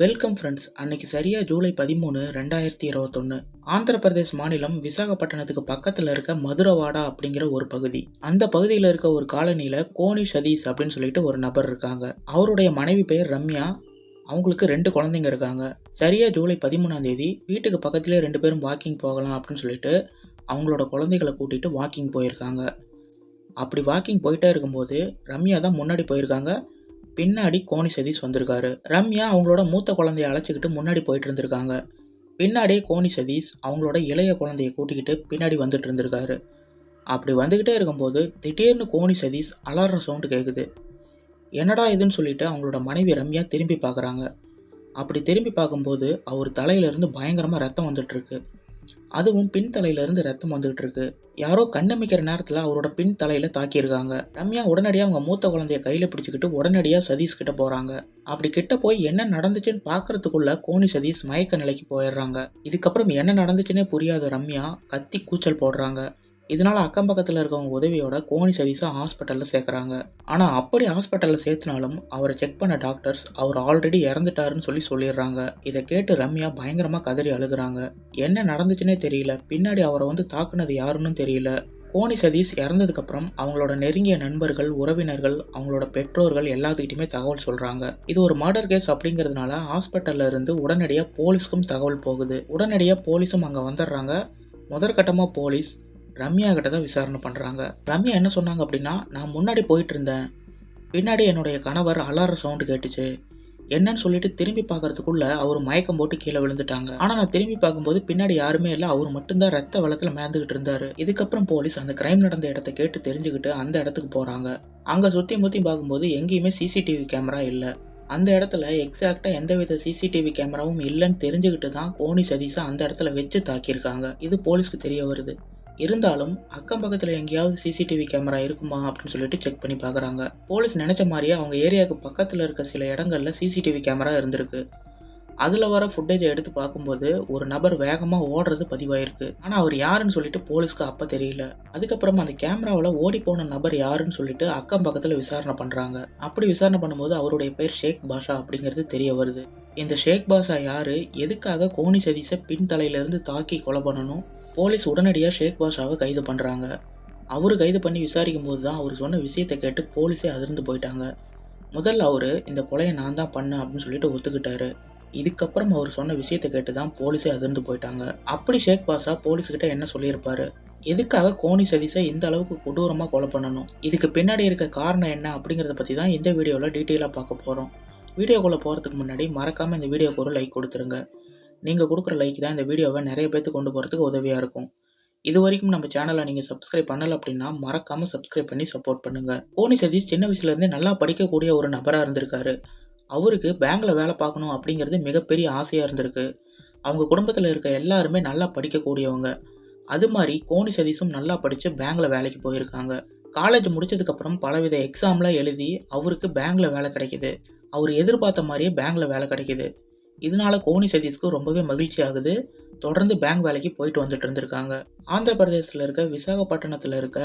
Welcome friends அன்னைக்கு சரியா ஜூலை பதிமூணு ரெண்டாயிரத்தி இருபத்தொன்னு. ஆந்திர பிரதேஷ் மாநிலம் விசாகப்பட்டினத்துக்கு பக்கத்துல இருக்க மதுரவாடா அப்படிங்கிற ஒரு பகுதி. அந்த பகுதியில் இருக்க ஒரு காலனியில கோனி சதீஷ் அப்படின்னு சொல்லிட்டு ஒரு நபர் இருக்காங்க. அவருடைய மனைவி பெயர் ரம்யா. அவங்களுக்கு ரெண்டு குழந்தைங்க இருக்காங்க. சரியா ஜூலை பதிமூணாம் தேதி வீட்டுக்கு பக்கத்துலேயே ரெண்டு பேரும் வாக்கிங் போகலாம் அப்படின்னு சொல்லிட்டு அவங்களோட குழந்தைகளை கூட்டிட்டு வாக்கிங் போயிருக்காங்க. அப்படி வாக்கிங் போயிட்டே இருக்கும்போது ரம்யா தான் முன்னாடி போயிருக்காங்க. பின்னாடி கோணி சதீஷ் வந்திருக்காரு. ரம்யா அவங்களோட மூத்த குழந்தைய அழைச்சிக்கிட்டு முன்னாடி போயிட்டு இருந்திருக்காங்க. பின்னாடியே கோணி சதீஷ் அவங்களோட இளைய குழந்தைய கூட்டிக்கிட்டு பின்னாடி வந்துட்டு இருந்திருக்காரு. அப்படி வந்துக்கிட்டே இருக்கும்போது திடீர்னு கோணி சதீஷ் அலற சவுண்டு கேட்குது என்னடா இதுன்னு சொல்லிட்டு அவங்களோட மனைவி ரம்யா திரும்பி பார்க்குறாங்க அப்படி திரும்பி பார்க்கும்போது அவர் தலையிலேருந்து பயங்கரமாக ரத்தம் வந்துட்டு இருக்கு. அதுவும் பின் தலையிலேருந்து ரத்தம் வந்துகிட்டு இருக்கு யாரோ கண்ணமிக்கிற நேரத்தில் அவரோட பின் தலையில தாக்கியிருக்காங்க. ரம்யா உடனடியாக அவங்க மூத்த குழந்தைய கையில் பிடிச்சிக்கிட்டு உடனடியாக சதீஷ் கிட்ட போகிறாங்க அப்படி கிட்ட போய் என்ன நடந்துச்சுன்னு பார்க்கறதுக்குள்ள கோனி சதீஷ் மயக்க நிலைக்கு போயிடுறாங்க. இதுக்கப்புறம் என்ன நடந்துச்சுன்னே புரியாத ரம்யா கத்தி கூச்சல் போடுறாங்க. இதனால் அக்கம் பக்கத்தில் இருக்கவங்க உதவியோட கோனி சதீஷை ஹாஸ்பிட்டலில் சேர்க்குறாங்க. ஆனால் அப்படி ஹாஸ்பிட்டலில் சேர்த்துனாலும் அவரை செக் பண்ண டாக்டர்ஸ் அவர் ஆல்ரெடி இறந்துட்டாருன்னு சொல்லி சொல்லிடுறாங்க. இதை கேட்டு ரம்யா பயங்கரமாக கதறி அழுகுறாங்க. என்ன நடந்துச்சுன்னே தெரியல. பின்னாடி அவரை வந்து தாக்குனது யாருன்னு தெரியல. கோனி சதீஷ் இறந்ததுக்கப்புறம் அவங்களோட நெருங்கிய நண்பர்கள் உறவினர்கள் அவங்களோட பெற்றோர்கள் எல்லாத்துக்கிட்டையுமே தகவல் சொல்கிறாங்க இது ஒரு மர்டர் கேஸ் அப்படிங்கிறதுனால ஹாஸ்பிட்டல்ல இருந்து உடனடியாக போலீஸ்க்கும் தகவல் போகுது. உடனடியாக போலீஸும் அங்கே வந்துடுறாங்க. முதற்கட்டமாக போலீஸ் ரம்யா கிட்ட தான் விசாரணை பண்ணுறாங்க ரம்யா என்ன சொன்னாங்க அப்படின்னா நான் முன்னாடி போயிட்டு இருந்தேன் பின்னாடி என்னுடைய கணவர் அலார சவுண்டு கேட்டுச்சு. என்னன்னு சொல்லிட்டு திரும்பி பார்க்கறதுக்குள்ள அவர் மயக்கம் போட்டு கீழே விழுந்துட்டாங்க. ஆனா நான் திரும்பி பார்க்கும்போது பின்னாடி யாருமே இல்லை. அவர் மட்டும்தான் ரத்த வளத்தில் மேந்துகிட்டு இருந்தாரு. இதுக்கப்புறம் போலீஸ் அந்த கிரைம் நடந்த இடத்த கேட்டு தெரிஞ்சுக்கிட்டு அந்த இடத்துக்கு போறாங்க. அங்க சுத்தி முத்தி பார்க்கும்போது எங்கேயுமே சிசிடிவி கேமரா இல்லை. அந்த இடத்துல எக்ஸாக்டா எந்தவித சிசிடிவி கேமராவும் இல்லைன்னு தெரிஞ்சுக்கிட்டு தான் கோனி சதீஷை அந்த இடத்துல வச்சு தாக்கியிருக்காங்க. இது போலீஸ்க்கு தெரிய வருது. இருந்தாலும் அக்கம் பக்கத்தில் எங்கேயாவது சிசிடிவி கேமரா இருக்குமா அப்படின்னு சொல்லிட்டு செக் பண்ணி பார்க்குறாங்க. போலீஸ் நினச்ச மாதிரியே அவங்க ஏரியாவுக்கு பக்கத்தில் இருக்க சில இடங்கள்ல சிசிடிவி கேமரா இருந்திருக்கு. அதில் வர ஃபுட்டேஜை எடுத்து பார்க்கும்போது ஒரு நபர் வேகமாக ஓடுறது பதிவாயிருக்கு. ஆனால் அவர் யாருன்னு சொல்லிட்டு போலீஸ்க்கு அப்போ தெரியல. அதுக்கப்புறம் அந்த கேமராவில் ஓடி போன நபர் யாருன்னு சொல்லிட்டு அக்கம் பக்கத்தில் விசாரணை பண்ணுறாங்க அப்படி விசாரணை பண்ணும்போது அவருடைய பேர் ஷேக் பாஷா அப்படிங்கிறது தெரிய வருது. இந்த ஷேக் பாஷா யாரு? எதுக்காக கோணி சதீஷை பின் தலையிலேருந்து தாக்கி கொலை பண்ணணும்? போலீஸ் உடனடியாக ஷேக் பாஷாவை கைது பண்ணுறாங்க அவர் கைது பண்ணி விசாரிக்கும் போது தான் அவர் சொன்ன விஷயத்தை கேட்டு போலீஸே அதிர்ந்து போயிட்டாங்க. முதல்ல அவர் இந்த கொலையை நான் தான் பண்ணேன் அப்படின்னு சொல்லிட்டு ஒத்துக்கிட்டாரு. இதுக்கப்புறம் அவர் சொன்ன விஷயத்தை கேட்டு தான் போலீஸே அதிர்ந்து போயிட்டாங்க. அப்படி ஷேக் பாஷா போலீஸ்கிட்ட என்ன சொல்லியிருப்பாரு? எதுக்காக கோணி சதீஷை இந்த அளவுக்கு கொடூரமாக கொலை பண்ணணும்? இதுக்கு பின்னாடி இருக்க காரணம் என்ன? அப்படிங்கிறத பற்றி தான் இந்த வீடியோவில் டீட்டெயிலாக பார்க்க போகிறோம் வீடியோக்குள்ளே போகிறதுக்கு முன்னாடி மறக்காமல் இந்த வீடியோக்கு ஒரு லைக் கொடுத்துருங்க. நீங்கள் கொடுக்குற லைக் தான் இந்த வீடியோவை நிறைய பேர்த்து கொண்டு போகிறதுக்கு உதவியாக இருக்கும். இது வரைக்கும் நம்ம சேனலை நீங்கள் சப்ஸ்கிரைப் பண்ணலை அப்படின்னா மறக்காமல் சப்ஸ்கிரைப் பண்ணி சப்போர்ட் பண்ணுங்கள் போனி சதீஷ் சின்ன வயசுலேருந்தே நல்லா படிக்கக்கூடிய ஒரு நபராக இருந்திருக்காரு. அவருக்கு பேங்கில் வேலை பார்க்கணும் அப்படிங்கிறது மிகப்பெரிய ஆசையாக இருந்திருக்கு. அவங்க குடும்பத்தில் இருக்க எல்லாருமே நல்லா படிக்கக்கூடியவங்க. அது மாதிரி கோனி சதீஷும் நல்லா படித்து பேங்கில் வேலைக்கு போயிருக்காங்க. காலேஜ் முடிச்சதுக்கப்புறம் பலவித எக்ஸாம்லாம் எழுதி அவருக்கு பேங்கில் வேலை கிடைக்கிது. அவர் எதிர்பார்த்த மாதிரியே பேங்கில் வேலை கிடைக்கிது. இதனால கோனி சதீஷ்க்கு ரொம்பவே மகிழ்ச்சி ஆகுது. தொடர்ந்து பேங்க் வேலைக்கு போயிட்டு வந்துட்டு இருந்திருக்காங்க. ஆந்திர பிரதேசத்தில் இருக்க விசாகப்பட்டினத்தில் இருக்க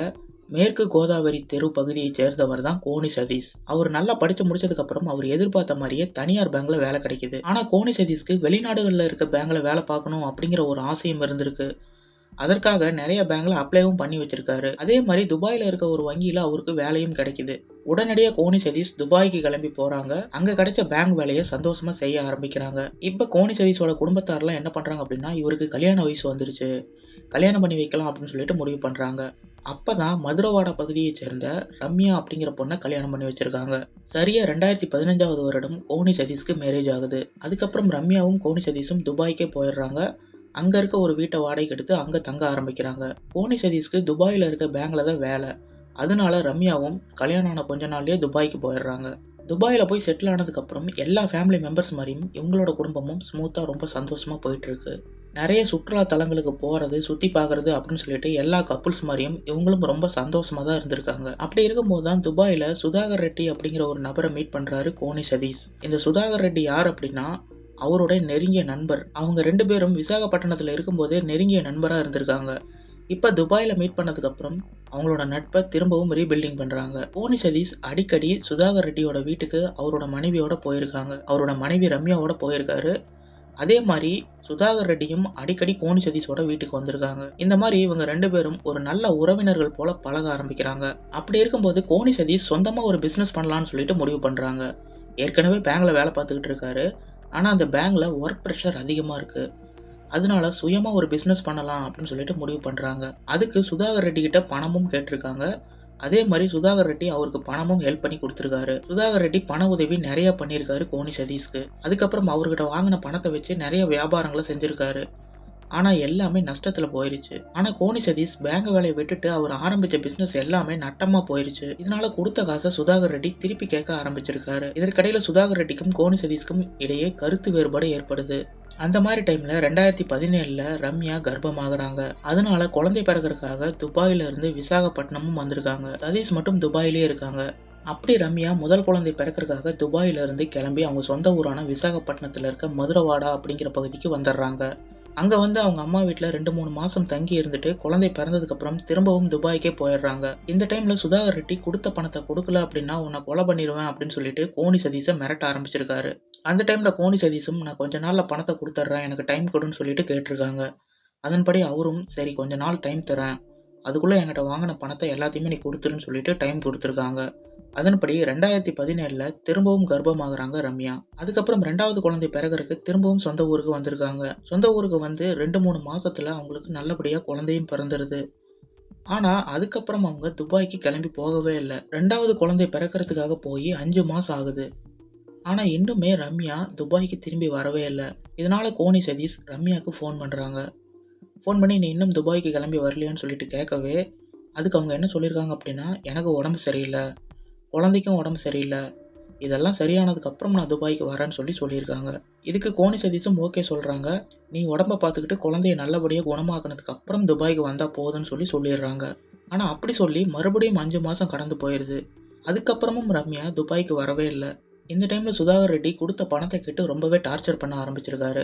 மேற்கு கோதாவரி தெரு பகுதியை சேர்ந்தவர் தான் கோனி சதீஷ். அவர் நல்லா படிச்சு முடிச்சதுக்கு அப்புறம் அவர் எதிர்பார்த்த மாதிரியே தனியார் பேங்க்ல வேலை கிடைக்குது. ஆனா கோனி சதீஷ்க்கு வெளிநாடுகளில் இருக்க பேங்க்ல வேலை பார்க்கணும் அப்படிங்கிற ஒரு ஆசையும் இருந்திருக்கு. அதற்காக நிறைய பேங்க்ல அப்ளைவும் பண்ணி வச்சிருக்காரு. அதே மாதிரி துபாயில இருக்க ஒரு வங்கியில அவருக்கு வேலையும் கிடைக்குது. உடனடியாக கோனி சதீஷ் துபாய்க்கு கிளம்பி போறாங்க. அங்க கிடைச்ச பேங்க் வேலையை சந்தோஷமா செய்ய ஆரம்பிக்கிறாங்க. இப்ப கோனி சதீஷோட குடும்பத்தாரெல்லாம் என்ன பண்றாங்க அப்படின்னா இவருக்கு கல்யாண வயசு வந்துருச்சு. கல்யாணம் பண்ணி வைக்கலாம் அப்படின்னு சொல்லிட்டு முடிவு பண்றாங்க. அப்பதான் மதுரவாடா பகுதியை சேர்ந்த ரம்யா அப்படிங்கிற பொண்ணை கல்யாணம் பண்ணி வச்சிருக்காங்க. சரியா ரெண்டாயிரத்தி பதினஞ்சாவது வருடம் கோனி சதீஷ்க்கு மேரேஜ் ஆகுது. அதுக்கப்புறம் ரம்யாவும் கோனி சதீஷும் துபாய்க்கே போயிடுறாங்க. அங்க இருக்க ஒரு வீட்டை வாடகைக்கு எடுத்து அங்க தங்க ஆரம்பிக்கிறாங்க. கோனி சதீஷ்க்கு துபாயில இருக்க பேங்க்ல தான் வேலை. அதனால ரம்யாவும் கல்யாணம் ஆன கொஞ்ச நாள்லயே துபாய்க்கு போயிடுறாங்க. துபாயில் போய் செட்டில் ஆனதுக்கப்புறம் எல்லா ஃபேமிலி மெம்பர்ஸ் மாதிரியும் இவங்களோட குடும்பமும் ஸ்மூத்தாக ரொம்ப சந்தோஷமாக போயிட்டுருக்கு நிறைய சுற்றுலா தலங்களுக்கு போகிறது சுற்றி பார்க்குறது அப்படின்னு சொல்லிட்டு எல்லா கப்புள்ஸ் மாதிரியும் இவங்களும் ரொம்ப சந்தோஷமாக தான் இருந்திருக்காங்க. அப்படி இருக்கும்போது தான் துபாயில் சுதாகர் ரெட்டி அப்படிங்கிற ஒரு நபரை மீட் பண்ணுறாரு கோனி சதீஷ். இந்த சுதாகர் ரெட்டி யார் அப்படின்னா அவரோட நெருங்கிய நண்பர். அவங்க ரெண்டு பேரும் விசாகப்பட்டினத்தில் இருக்கும்போதே நெருங்கிய நண்பராக இருந்திருக்காங்க. இப்போ துபாயில் மீட் பண்ணதுக்கப்புறம் அவங்களோட நட்பை திரும்பவும் ரீபில்டிங் பண்ணுறாங்க போனி சதீஷ் அடிக்கடி சுதாகர் ரெட்டியோட வீட்டுக்கு அவரோட மனைவியோட போயிருக்காங்க. அவரோட மனைவி ரம்யாவோட போயிருக்காரு. அதே மாதிரி சுதாகர் ரெட்டியும் அடிக்கடி கோனி சதீஷோட வீட்டுக்கு வந்திருக்காங்க. இந்த மாதிரி இவங்க ரெண்டு பேரும் ஒரு நல்ல உறவினர்கள் போல பழக ஆரம்பிக்கிறாங்க. அப்படி இருக்கும்போது கோனி சதீஷ் சொந்தமாக ஒரு பிஸ்னஸ் பண்ணலாம்னு சொல்லிட்டு முடிவு பண்ணுறாங்க ஏற்கனவே பேங்கில் வேலை பார்த்துக்கிட்டு இருக்காரு. ஆனால் அந்த பேங்கில் ஒர்க் ப்ரெஷர் அதிகமாக இருக்குது அதனால சுயமாக ஒரு பிஸ்னஸ் பண்ணலாம் அப்படின்னு சொல்லிட்டு முடிவு பண்ணுறாங்க அதுக்கு சுதாகர் ரெட்டி கிட்ட பணமும் கேட்டிருக்காங்க. அதே மாதிரி சுதாகர் ரெட்டி அவருக்கு பணமும் ஹெல்ப் பண்ணி கொடுத்துருக்காரு. சுதாகர் ரெட்டி பண உதவி நிறைய பண்ணியிருக்காரு கோனி சதீஷ்க்கு. அதுக்கப்புறம் அவர்கிட்ட வாங்கின பணத்தை வச்சு நிறைய வியாபாரங்களை செஞ்சிருக்காரு. ஆனால் எல்லாமே நஷ்டத்தில் போயிருச்சு. ஆனால் கோனி சதீஷ் பேங்க் வேலையை விட்டுட்டு அவர் ஆரம்பிச்ச பிஸ்னஸ் எல்லாமே நட்டமாக போயிருச்சு. இதனால கொடுத்த காசை சுதாகர் ரெட்டி திருப்பி கேட்க ஆரம்பிச்சிருக்காரு. இதற்கிடையில் சுதாகர் ரெட்டிக்கும் கோனி சதீஷ்க்கும் இடையே கருத்து வேறுபாடு ஏற்படுது. அந்த மாதிரி டைம்ல ரெண்டாயிரத்தி பதினேழுல ரம்யா கர்ப்பமாகறாங்க. அதனால குழந்தை பிறகுறதுக்காக துபாயில இருந்து விசாகப்பட்டினமும் வந்திருக்காங்க. சதீஷ் மட்டும் துபாயிலே இருக்காங்க. அப்படி ரம்யா முதல் குழந்தை பிறக்கிறதுக்காக துபாயில இருந்து கிளம்பி அவங்க சொந்த ஊரான விசாகப்பட்டினத்துல இருக்க மதுரவாடா அப்படிங்கிற பகுதிக்கு வந்துடுறாங்க. அங்கே வந்து அவங்க அம்மா வீட்டில் ரெண்டு மூணு மாதம் தங்கி இருந்துட்டு குழந்தை பிறந்ததுக்கப்புறம் திரும்பவும் துபாய்க்கே போயிடுறாங்க. இந்த டைமில் சுதாகர் ரெட்டி கொடுத்த பணத்தை கொடுக்கல அப்படின்னா உன்னை கொலை பண்ணிடுவேன் அப்படின்னு சொல்லிட்டு கோணி சதீஷை மிரட்ட ஆரம்பிச்சிருக்காரு. அந்த டைமில் கோணி சதீஷும் நான் கொஞ்ச நாளில் பணத்தை கொடுத்துட்றேன் எனக்கு டைம் கொடுன்னு சொல்லிட்டு கேட்டிருக்காங்க. அதன்படி அவரும் சரி கொஞ்ச நாள் டைம் தரேன். அதுக்குள்ளே என்கிட்ட வாங்கின பணத்தை எல்லாத்தையுமே நீ கொடுத்துருன்னு சொல்லிட்டு டைம் கொடுத்துருக்காங்க. அதன்படி ரெண்டாயிரத்தி பதினேழுல திரும்பவும் கர்ப்பமாகறாங்க ரம்யா. அதுக்கப்புறம் ரெண்டாவது குழந்தை பிறகுறதுக்கு திரும்பவும் சொந்த ஊருக்கு வந்திருக்காங்க. சொந்த ஊருக்கு வந்து ரெண்டு மூணு மாசத்துல அவங்களுக்கு நல்லபடியா குழந்தையும் பிறந்துருது. ஆனா அதுக்கப்புறம் அவங்க துபாய்க்கு கிளம்பி போகவே இல்லை. ரெண்டாவது குழந்தை பிறக்கிறதுக்காக போய் அஞ்சு மாசம் ஆகுது. ஆனா இன்னுமே ரம்யா துபாய்க்கு திரும்பி வரவே இல்லை. இதனால கோனி சதீஷ் ரம்யாவுக்கு ஃபோன் பண்றாங்க. ஃபோன் பண்ணி நீ இன்னும் துபாய்க்கு கிளம்பி வரலையான்னு சொல்லிட்டு கேட்கவே அதுக்கு அவங்க என்ன சொல்லியிருக்காங்க அப்படின்னா எனக்கு உடம்பு சரியில்லை. குழந்தைக்கும் உடம்பு சரியில்லை. இதெல்லாம் சரியானதுக்கு அப்புறம் நான் துபாய்க்கு வரேன்னு சொல்லி சொல்லியிருக்காங்க. இதுக்கு கோணி சதீஷும் ஓகே சொல்கிறாங்க நீ உடம்ப பார்த்துக்கிட்டு குழந்தைய நல்லபடியாக குணமாக்குனதுக்கு அப்புறம் துபாய்க்கு வந்தா போதும்னு சொல்லி சொல்லிடுறாங்க. ஆனால் அப்படி சொல்லி மறுபடியும் அஞ்சு மாதம் கடந்து போயிடுது அதுக்கப்புறமும் ரம்யா துபாய்க்கு வரவே இல்லை. இந்த டைமில் சுதாகர் ரெட்டி கொடுத்த பணத்தை கேட்டு ரொம்பவே டார்ச்சர் பண்ண ஆரம்பிச்சிருக்காரு.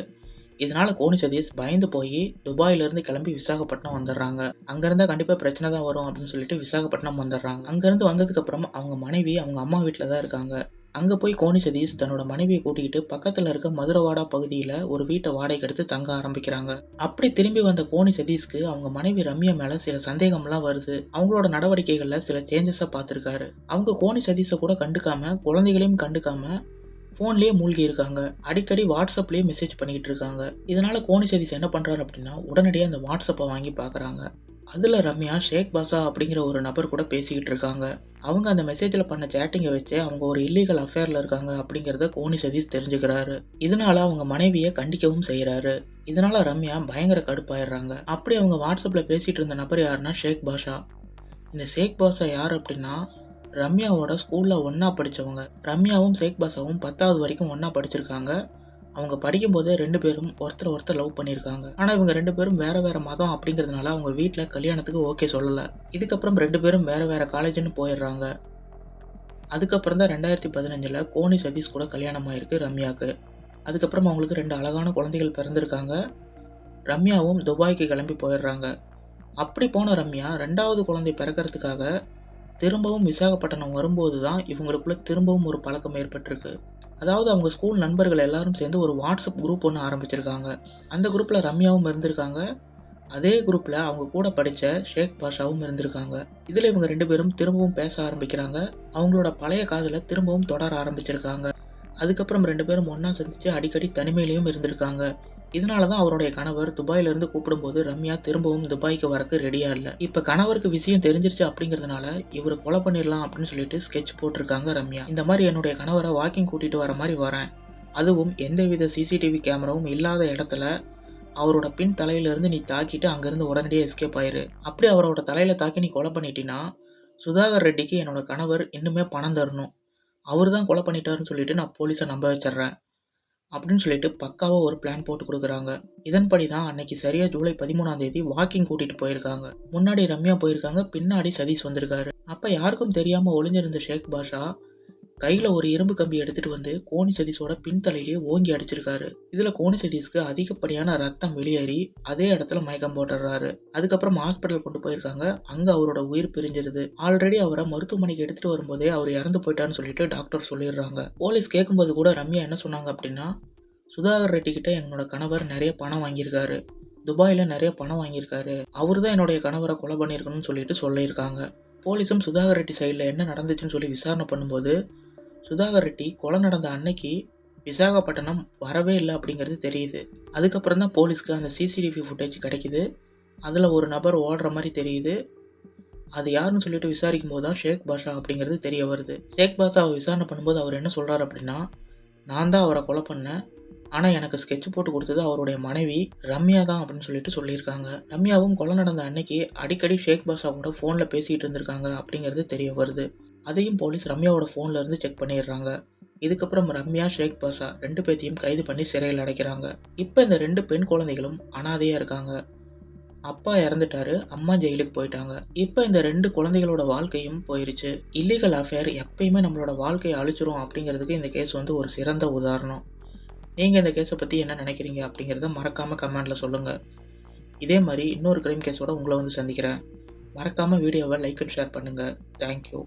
இதனால கோனி சதீஷ் பயந்து போய் துபாயில இருந்து கிளம்பி விசாகப்பட்டினம் வந்துடுறாங்க. அங்கிருந்தா கண்டிப்பா பிரச்சனை தான் வரும் அப்படின்னு சொல்லிட்டு விசாகப்பட்டினம் வந்துடுறாங்க. அங்கிருந்து வந்ததுக்கு அப்புறம் அவங்க மனைவி அவங்க அம்மா வீட்டில் தான் இருக்காங்க. அங்க போய் கோனி சதீஷ் தன்னோட மனைவியை கூட்டிகிட்டு பக்கத்துல இருக்க மதுரவாடா பகுதியில ஒரு வீட்டை வாடகை எடுத்து தங்க ஆரம்பிக்கிறாங்க. அப்படி திரும்பி வந்த கோனி சதீஷ்க்கு அவங்க மனைவி ரம்யா மேல சில சந்தேகம்லாம் வருது. அவங்களோட நடவடிக்கைகள்ல சில சேஞ்சஸை பார்த்துருக்காரு. அவங்க கோனி சதீஷை கூட கண்டுக்காம குழந்தைகளையும் கண்டுக்காம ஃபோன்லேயே மூழ்கி இருக்காங்க அடிக்கடி வாட்ஸ்அப்லேயே மெசேஜ் பண்ணிக்கிட்டு இருக்காங்க இதனால் கோணி சதீஷ் என்ன பண்ணுறாரு அப்படின்னா உடனடியாக அந்த வாட்ஸ்அப்பை வாங்கி பார்க்குறாங்க. அதில் ரம்யா ஷேக் பாஷா அப்படிங்கிற ஒரு நபர் கூட பேசிக்கிட்டு இருக்காங்க அவங்க அந்த மெசேஜில் பண்ண சேட்டிங்கை வச்சு அவங்க ஒரு இல்லீகல் அஃபேரில் இருக்காங்க அப்படிங்கிறத கோனி சதீஷ் தெரிஞ்சுக்கிறாரு. இதனால அவங்க மனைவியை கண்டிக்கவும் செய்கிறாரு இதனால ரம்யா பயங்கர கடுப்பாயிடுறாங்க. அப்படி அவங்க வாட்ஸ்அப்பில் பேசிகிட்டு இருந்த நபர் யாருன்னா ஷேக் பாஷா. இந்த ஷேக் பாஷா யார் அப்படின்னா ரம்யாவோட ஸ்கூலில் ஒன்றா படித்தவங்க ரம்யாவும் ஷேக் பாஷாவும் பத்தாவது வரைக்கும் ஒன்றா படிச்சிருக்காங்க. அவங்க படிக்கும்போதே ரெண்டு பேரும் ஒருத்தர் ஒருத்தர் லவ் பண்ணியிருக்காங்க. ஆனால் இவங்க ரெண்டு பேரும் வேற வேற மதம் அப்படிங்கிறதுனால அவங்க வீட்டில் கல்யாணத்துக்கு ஓகே சொல்லலை. இதுக்கப்புறம் ரெண்டு பேரும் வேற வேற காலேஜ்னு போயிடுறாங்க. அதுக்கப்புறம் தான் ரெண்டாயிரத்தி பதினஞ்சில் கோனி சதீஷ் கூட கல்யாணம் ஆயிருக்கு ரம்யாவுக்கு அதுக்கப்புறம் அவங்களுக்கு ரெண்டு அழகான குழந்தைகள் பிறந்திருக்காங்க. ரம்யாவும் துபாய்க்கு கிளம்பி போயிடுறாங்க. அப்படி போன ரம்யா ரெண்டாவது குழந்தை பிறக்கிறதுக்காக திரும்பவும் விசாகப்பட்டினம் வரும்போது தான் இவங்களுக்குள்ள திரும்பவும் ஒரு பழக்கம் ஏற்பட்டிருக்கு. அதாவது அவங்க ஸ்கூல் நண்பர்கள் எல்லாரும் சேர்ந்து ஒரு வாட்ஸ்அப் குரூப் ஒன்று ஆரம்பிச்சிருக்காங்க. அந்த குரூப்பில் ரம்யாவும் இருந்திருக்காங்க. அதே குரூப்பில் அவங்க கூட படித்த ஷேக் பாஷாவும் இருந்திருக்காங்க. இதில் இவங்க ரெண்டு பேரும் திரும்பவும் பேச ஆரம்பிக்கிறாங்க. அவங்களோட பழைய காதலை திரும்பவும் தொடர ஆரம்பிச்சிருக்காங்க. அதுக்கப்புறம் ரெண்டு பேரும் ஒன்றா சந்தித்து அடிக்கடி தனிமையிலையும் இருந்திருக்காங்க. இதனால தான் அவருடைய கணவர் துபாயில இருந்து கூப்பிடும்போது ரம்யா திரும்பவும் துபாய்க்கு வரக்கு ரெடியா இல்லை. இப்ப கணவருக்கு விஷயம் தெரிஞ்சிருச்சு அப்படிங்கறதுனால இவரை கொலை பண்ணிடலாம் அப்படின்னு சொல்லிட்டு ஸ்கெட்ச் போட்டிருக்காங்க ரம்யா. இந்த மாதிரி என்னுடைய கணவரை வாக்கிங் கூட்டிட்டு வர மாதிரி வரேன். அதுவும் எந்தவித சிசிடிவி கேமராவும் இல்லாத இடத்துல அவரோட பின் தலையிலிருந்து நீ தாக்கிட்டு அங்கிருந்து உடனடியே எஸ்கேப் ஆயிரு. அப்படி அவரோட தலையில தாக்கி நீ கொலை பண்ணிட்டீன்னா சுதாகர் ரெட்டிக்கு என்னோட கணவர் இன்னுமே பணம் தரணும். அவர் தான் கொலை பண்ணிட்டாருன்னு சொல்லிட்டு நான் போலீஸை நம்ப வச்சிடுறேன். அப்படின்னு சொல்லிட்டு பக்காவாக ஒரு பிளான் போட்டு கொடுக்குறாங்க. இதன்படி தான் அன்னைக்கு சரியாக ஜூலை பதிமூணாம் தேதி வாக்கிங் கூட்டிட்டு போயிருக்காங்க. முன்னாடி ரம்யா போயிருக்காங்க பின்னாடி சதீஷ் வந்திருக்காரு. அப்போ யாருக்கும் தெரியாமல் ஒளிஞ்சிருந்த ஷேக் பாஷா கையில் ஒரு இரும்பு கம்பி எடுத்துட்டு வந்து கோணி சதீஷோட பின்தலையிலேயே ஓங்கி அடிச்சிருக்காரு. இதுல கோணி சதீஷ்க்கு அதிகப்படியான ரத்தம் வெளியேறி அதே இடத்துல மயக்கம் போட்டுறாரு. அதுக்கப்புறம் ஹாஸ்பிட்டல் கொண்டு போயிருக்காங்க. அங்க அவரோட உயிர் பிரிஞ்சிருது. ஆல்ரெடி அவரை மருத்துவமனைக்கு எடுத்துட்டு வரும்போதே அவர் இறந்து போயிட்டான்னு சொல்லிட்டு டாக்டர் சொல்லிடுறாங்க. போலீஸ் கேட்கும்போது கூட ரம்யா என்ன சொன்னாங்க அப்படின்னா, சுதாகர் ரெட்டி கிட்ட என்னோட கணவர் நிறைய பணம் வாங்கியிருக்காரு. துபாயில நிறைய பணம் வாங்கியிருக்காரு. அவர் தான் என்னுடைய கணவரை கொலை பண்ணியிருக்கணும்னு சொல்லிட்டு சொல்லியிருக்காங்க. போலீஸும் சுதாகர் ரெட்டி சைடில் என்ன நடந்துச்சுன்னு சொல்லி விசாரணை பண்ணும்போது, சுதாகர் ரெட்டி கொலை நடந்த அன்னைக்கு விசாகப்பட்டினம் வரவே இல்லை அப்படிங்கிறது தெரியுது. அதுக்கப்புறம் தான் போலீஸ்க்கு அந்த சிசிடிவி ஃபுட்டேஜ் கிடைக்குது. அதில் ஒரு நபர் ஓடுற மாதிரி தெரியுது. அது யாருன்னு சொல்லிட்டு விசாரிக்கும் போது தான் ஷேக் பாஷா அப்படிங்கிறது தெரிய வருது. ஷேக் பாஷாவை விசாரணை பண்ணும்போது அவர் என்ன சொல்கிறார் அப்படின்னா, நான் தான் அவரை கொலை பண்ணேன். ஆனால் எனக்கு ஸ்கெட்ச் போட்டு கொடுத்தது அவருடைய மனைவி ரம்யா தான் அப்படின்னு சொல்லிட்டு சொல்லியிருக்காங்க. ரம்யாவும் கொலை நடந்த அன்னைக்கு அடிக்கடி ஷேக் பாஷா கூட ஃபோனில் பேசிகிட்டு இருந்திருக்காங்க அப்படிங்கிறது தெரிய வருது. அதையும் போலீஸ் ரம்யாவோட ஃபோன்ல இருந்து செக் பண்ணிடுறாங்க. இதுக்கப்புறம் ரம்யா, ஷேக் பாஷா 2 பேத்தையும் கைது பண்ணி சிறையில் அடைக்கிறாங்க. இப்போ இந்த ரெண்டு பெண் குழந்தைகளும் அனாதையாக இருக்காங்க. அப்பா இறந்துட்டாரு. அம்மா ஜெயிலுக்கு போயிட்டாங்க. இப்போ இந்த ரெண்டு குழந்தைகளோட வாழ்க்கையும் போயிருச்சு. இல்லீகல் அஃபேர் எப்பயுமே நம்மளோட வாழ்க்கைய அழிச்சிரும் அப்படிங்கிறதுக்கு இந்த கேஸ் வந்து ஒரு சிறந்த உதாரணம். நீங்கள் இந்த கேஸை பற்றி என்ன நினைக்கிறீங்க அப்படிங்கிறத மறக்காமல் கமெண்ட்ல சொல்லுங்கள் இதே மாதிரி இன்னொரு கிரைம் கேஸோட உங்களை வந்து சந்திக்கிறேன். மறக்காமல் வீடியோவை லைக் அண்ட் ஷேர் பண்ணுங்கள் தேங்க் யூ.